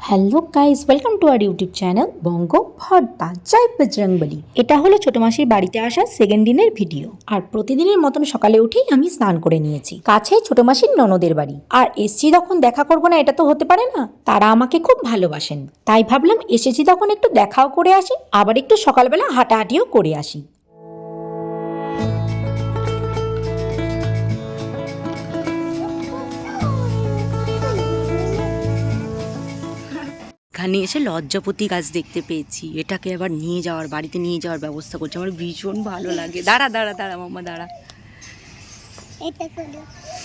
Hello guys welcome to our YouTube channel Banga Bharta জয় বজরংবলী এটা হলো ছোট মাসির বাড়িতে আসা সেকেন্ড দিনের ভিডিও আর প্রতিদিনের মতন সকালে উঠেই আমি স্নান করে নিয়েছি। কাছে ছোট মাসির ননদের বাড়ি। আর এসছি যখন দেখা করব না, এটা তো হতে পারে না। তারা আমাকে খুব ভালোবাসেন। তাই ভাবলাম এসেছি তখন একটু দেখাও করে আসি, আবার একটু সকালবেলা হাঁটাহাঁটিও করে আসি। এখানে এসে লজ্জাপতি গাছ দেখতে পেয়েছি। এটাকে আবার নিয়ে যাওয়ার বাড়িতে নিয়ে যাওয়ার ব্যবস্থা করছে। আমার ভীষণ ভালো লাগে। দাঁড়া দাঁড়া দাঁড়া মামা দাঁড়া।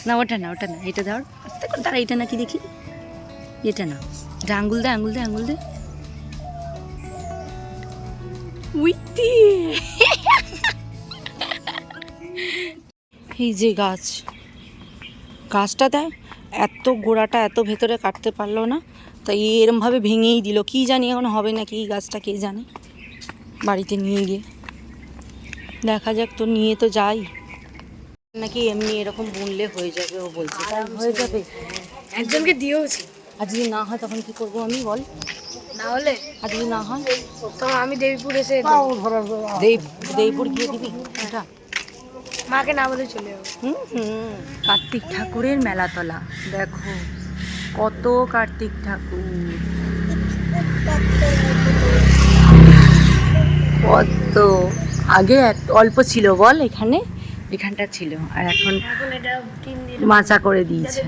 না ওটা না ওটা না এটা ধর। আস্তে করে দাঁড়া এটা নাকি দেখি। এটা না। এটা আঙ্গুল দে আঙ্গুল দে আঙ্গুল দে। উইতি এই যে গাছ। গাছটা দেয় এত গোড়াটা এত ভেতরে কাটতে পারল না। তাই এরমভাবে ভেঙেই দিল। কি জানি এখন হবে নাকি এই গাছটা কে জানে। বাড়িতে নিয়ে গিয়ে। দেখা যাক তো নিয়ে তো যাই। নাকি এমনি এরকম বুনলে হয়ে যাবে ও বলছে। তাই হয়ে যাবে। একজনকে দিয়েওছি। আর যদি না হয় তখন কি করব আমি বল। না হলে? আর যদি না হয়। তো আমি দেবীপুর এসে দেব দেবপুর গিয়ে দিবি? এটা? মাকে না বলে চলে যাব। হুম হুম। কার্তিক ঠাকুরের মেলাতলা। দেখো। কত কার্তিক ঠাকুর। কত। আগে অল্প ছিল বল এখানে? এখানটা ছিল আর এখন মাচা করে দিয়েছে।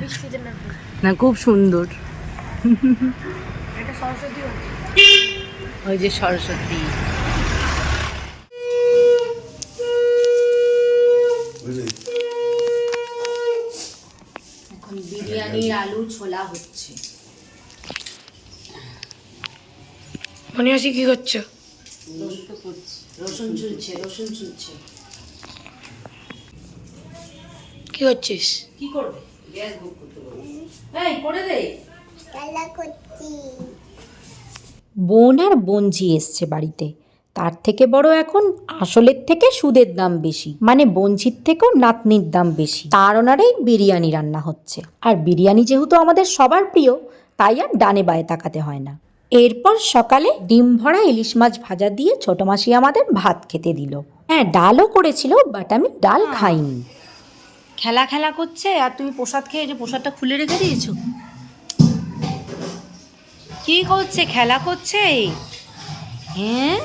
না খুব সুন্দর। ওই যে সরস্বতী। বিরিয়ানির আলু ছোলা হচ্ছে। মনে আসি কি করছ? রসুন ঝুলছে রসুন ঝুলছে কি করছিস? কি করবে? গ্যাস বুক করতে এই করে দে। বোন আর বোনঝি এসছে বাড়িতে। তার থেকে বড় এখন আসলের থেকে সুদের দাম বেশি মানে বঞ্চির থেকেও নাতনির দাম বেশি। তার ওনারেই বিরিয়ানি রান্না হচ্ছে। আর বিরিয়ানি যেহেতু আমাদের সবার প্রিয় তাই আর ডানে বায়ে তাকাতে হয় না। এরপর সকালে ডিম ভরা ইলিশ মাছ ভাজা দিয়ে ছোট মাসি আমাদের ভাত খেতে দিল। হ্যাঁ ডালও করেছিল বাট আমি ডাল খাইনি। খেলা খেলা করছে আর তুমি প্রসাদ খেয়ে যে প্রসাদটা খুলে রেখে দিয়েছ? কি করছে খেলা করছে? হ্যাঁ?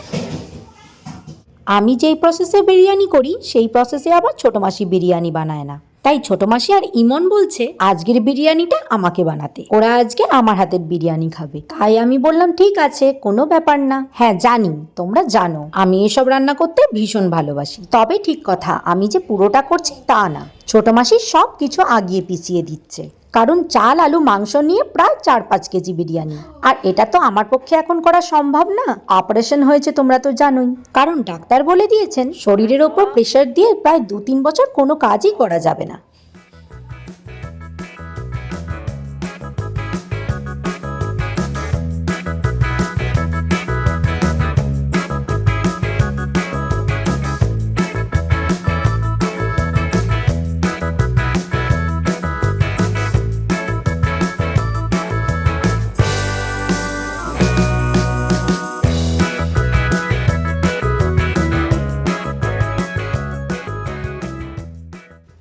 আমি যেই প্রসেসে বিরিয়ানি করি, সেই প্রসেসে আবার ছোট মাসি বিরিয়ানি বানায় না। তাই ছোট মাসি আর ইমন বলছে, আজকের বিরিয়ানিটা আমাকে বানাতে। ওরা আজকে আমার হাতের বিরিয়ানি খাবে। তাই আমি বললাম, ঠিক আছে, কোনো ব্যাপার না। হ্যাঁ জানি, তোমরা জানো। আমি এসব রান্না করতে ভীষণ ভালোবাসি। তবে ঠিক কথা, আমি যে পুরোটা করছি তা না। ছোট মাসি সব কিছু আগিয়ে পিছিয়ে দিচ্ছে। কারণ চাল, আলু, মাংস নিয়ে প্রায় চার পাঁচ কেজি বিরিয়ানি। আর এটা তো আমার পক্ষে এখন করা সম্ভব না। অপারেশন হয়েছে তোমরা তো জানোই। কারণ ডাক্তার বলে দিয়েছেন, শরীরের ওপর প্রেশার দিয়ে প্রায় দু তিন বছর কোনো কাজই করা যাবে না।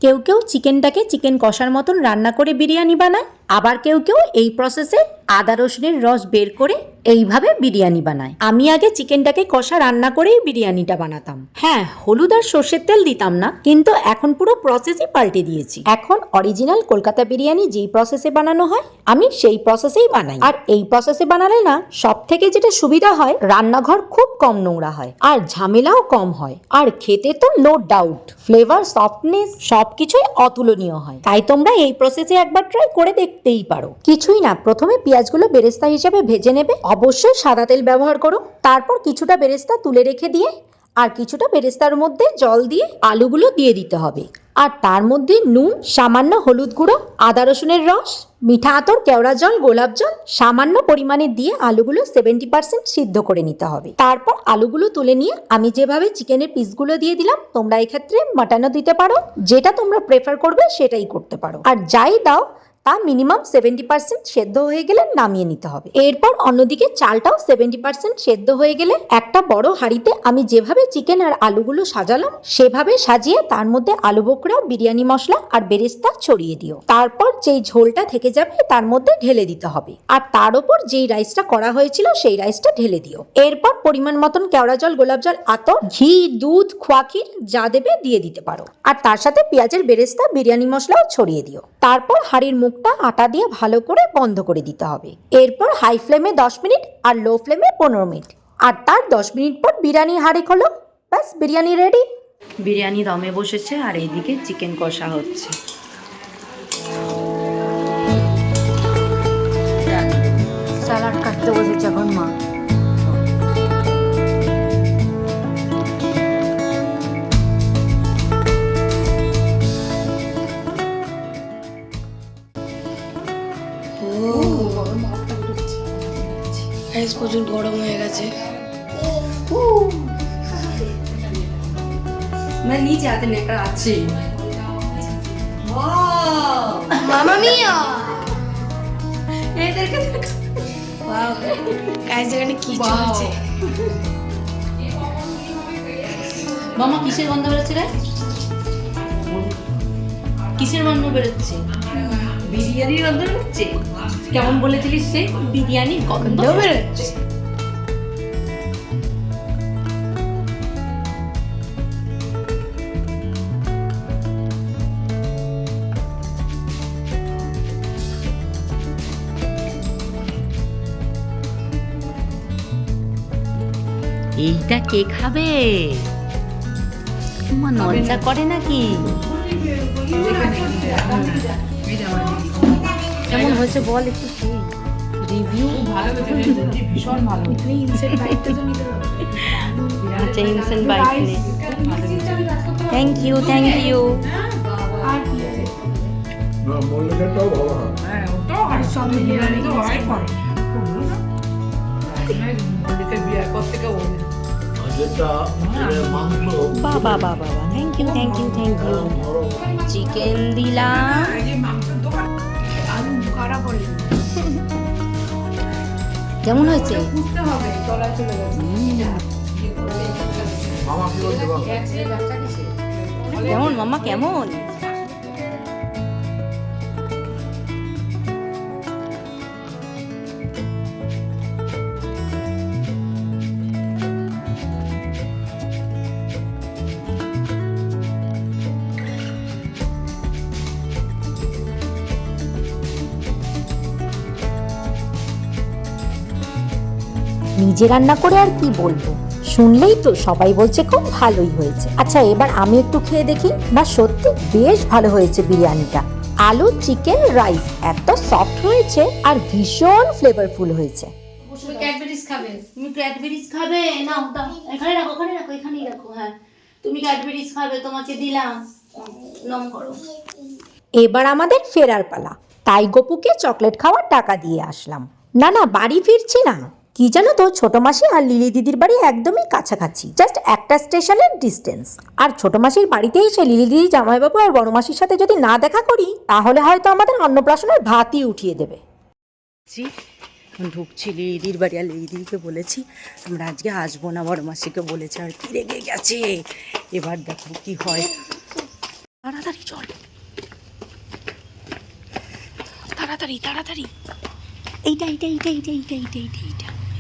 কেউ কেউ চিকেনটাকে চিকেন কষার মতন রান্না করে বিরিয়ানি বানায়। আবার কেউ কেউ এই প্রসেসে আদা রসুনের রস বের করে এইভাবে বিরিয়ানি বানায়। আমি আগে চিকেনটাকে কষা রান্না করেই বিরিয়ানিটা বানাতাম। হ্যাঁ হলুদ আর সর্ষের তেল দিতাম না, কিন্তু এখন পুরো প্রসেসই পাল্টে দিয়েছি। এখন অরিজিনাল কলকাতা বিরিয়ানি যেই প্রসেসে বানানো হয়, আমি সেই প্রসেসেই বানাই। আর এই প্রসেসে বানালে না সব থেকে যেটা সুবিধা হয়, রান্নাঘর খুব কম নোংরা হয়, আর ঝামেলাও কম হয়। আর খেতে তো নো ডাউট ফ্লেভার সফটনেস সবকিছুই অতুলনীয় হয়। তাই তোমরা এই প্রসেসে একবার ট্রাই করে দেখতেই পারো। কিছুই না, প্রথমে পেঁয়াজগুলো বেরেস্তা হিসেবে ভেজে নেবে। অবশ্যই সাদা তেল ব্যবহার করো। তারপর কিছুটা বেরেস্তা তুলে রেখে দিয়ে আর কিছুটা বেরেস্তার মধ্যে জল দিয়ে আলুগুলো দিয়ে দিতে হবে। আর তার মধ্যে নুন, সামান্য হলুদ গুঁড়ো, আদা রসুনের রস, মিঠা আতর, কেওড়া জল, গোলাপ জল, সামান্য পরিমাণে দিয়ে আলুগুলো সেভেন্টি পার্সেন্ট সিদ্ধ করে নিতে হবে। তারপর আলুগুলো তুলে নিয়ে আমি যেভাবে চিকেনের পিসগুলো দিয়ে দিলাম, তোমরা এক্ষেত্রে মাটনও দিতে পারো। যেটা তোমরা প্রেফার করবে সেটাই করতে পারো। আর যাই দাও তা মিনিমাম সেভেন্টি পার্সেন্ট সেদ্ধ হয়ে গেলে নামিয়ে নিতে হবে। এরপর অন্যদিকে চালটাও সেভেন্টি পার্সেন্ট সেদ্ধ হয়ে গেলে একটা বড় হাঁড়িতে আমি যেভাবে চিকেন আর আলুগুলো সাজালাম, সেভাবে সাজিয়ে তার মধ্যে আলু বোকরা বিরিয়ানি মশলা আর বেরেস্তা ছড়িয়ে দিও। তারপর যেই ঝোলটা থেকে যাবে তার মধ্যে ঢেলে দিতে হবে। আর তার ওপর যেই রাইসটা করা হয়েছিল সেই রাইসটা ঢেলে দিও। এরপর পরিমাণ মতন কেওড়া জল, গোলাপ জল, আতর, ঘি, দুধ খোয়াক্ষীর যা দেবে দিয়ে দিতে পারো। আর তার সাথে পেঁয়াজের বেরেস্তা, বিরিয়ানি মশলাও ছড়িয়ে দিও। তারপর হাঁড়ির মুখটা আটা দিয়ে ভালো করে বন্ধ করে দিতে হবে। এরপর হাই ফ্লেমে দশ মিনিট আর লো ফ্লেমে পনেরো মিনিট। আর তার দশ মিনিট পর বিরিয়ানি হাঁড়ি খোলো। ব্যাস বিরিয়ানি রেডি বিরিয়ানি দমে বসেছে আর এইদিকে চিকেন কষা হচ্ছে। স্যালাড কাটতে বসেছে এখন মা। গ্যাস প্রচুর গরম হয়ে গেছে। মানে নিচে হাতে নেকড়া আছে। মামা মিয়া! ওয়াও গাইস এখানে কি চলছে? মামা কিসের গন্ধ বেরোচ্ছে রে? কিসের গন্ধ বেরোচ্ছে? গন্ধ বেরোচ্ছে কেমন বলেছিলিস সে? বিরিয়ানির গন্ধ বেরোচ্ছে। এইটা কে খাবে? তোমার নলচা করে নাকি? কেমন হয়েছে বল একটু খেয়ে রিভিউ ভালো ভীষণ ভালো ইনসেন্ট বাইকটা তো নিতে আচ্ছা থ্যাংক ইউ থ্যাংক ইউ বিয়ার কর থেকে যেটা মাংস। বাবা বাবা বাবা thank you thank you thank you chicken দিলাম। কেমন হয়েছে? কেমন মামা কেমন? নিজে রান্না করে আর কি বলব? শুনলেই তো সবাই বলছে খুব ভালোই হয়েছে। আচ্ছা এবার আমি একটু খেয়ে দেখি। না সত্যি বেশ ভালো হয়েছে বিরিয়ানিটা। আলু চিকেন রাইস এত সফট হয়েছে আর ভীষণ ফ্লেভারফুল হয়েছে। ক্যাডবেরিজ খাবে। তুমি ক্যাডবেরিজ খাবে? নাও এখানে রাখো ওখানে রাখো এখানেই রাখো হ্যাঁ। তুমি ক্যাডবেরিজ খাবে তোমাকে দিলাম। নম করো। এবার আমাদের ফেরার পালা। তাই গপুকে চকলেট খাওয়ার টাকা দিয়ে আসলাম। না না বাড়ি ফিরছি না। কি জানো তো, ছোট মাসি আর লিলি দিদির বাড়ি একদমই কাছাকাছি। জাস্ট একটা স্টেশনের ডিস্টেন্স আর ছোট মাসির বাড়িতে এসে লিলি দিদি, জামাইবাবু আর বড় মাসির সাথে যদি না দেখা করি, তাহলে হয়তো আমাদের অন্নপ্রাশনের ভাতই উঠিয়ে দেবে। ঢুকছি লিদির বাড়ি আর লিদিকে বলেছি, আমরা আজকে আসব না, বড় মাসিকে বলেছি, আর কি রেগে গেছে? এবার দেখো কি হয়। তাড়াতাড়ি চল। তাড়াতাড়ি তাড়াতাড়ি। এইটা এইটা এইটা এইটা এইটা এইটা এইটা এইটা।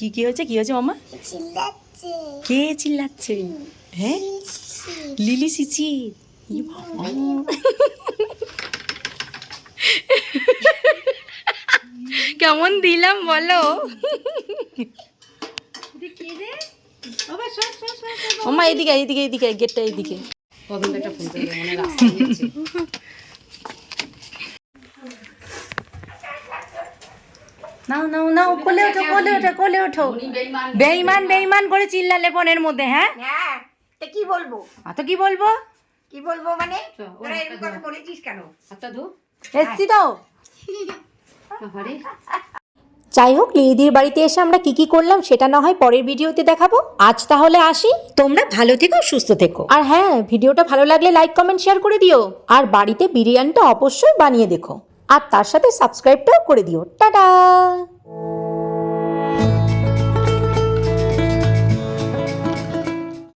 কি কি কি হয়েছে? কি হয়েছে মামা কে চিল্লাচ্ছে? হ্যাঁ? লিলি সিচি। কেমন দিলাম বলো? মামা এদিকে এদিকে এদিকে গেটটা এদিকে। নাও নাও নাও কোলে ওঠো কোলে ওঠো কোলে ওঠো। বেইমান বেইমান করে চিল্লালে ফোনের মধ্যে হ্যাঁ? হ্যাঁ তা কি বলব? অত কি বলব? কি বলব মানে? তোরা এরকম কথা বলেছিস কেন? এসছি তো। যাই হোক লিদির বাড়িতে এসে আমরা কি কি করলাম সেটা না হয় পরের ভিডিওতে দেখাবো। আজ তাহলে আসি। তোমরা ভালো থেকো সুস্থ থেকো। আর হ্যাঁ ভিডিওটা ভালো লাগলে লাইক কমেন্ট শেয়ার করে দিও। আর বাড়িতে বিরিয়ানিটা অবশ্যই বানিয়ে দেখো। আর তার সাথে সাবস্ক্রাইবটাও করে দিও। টাটা!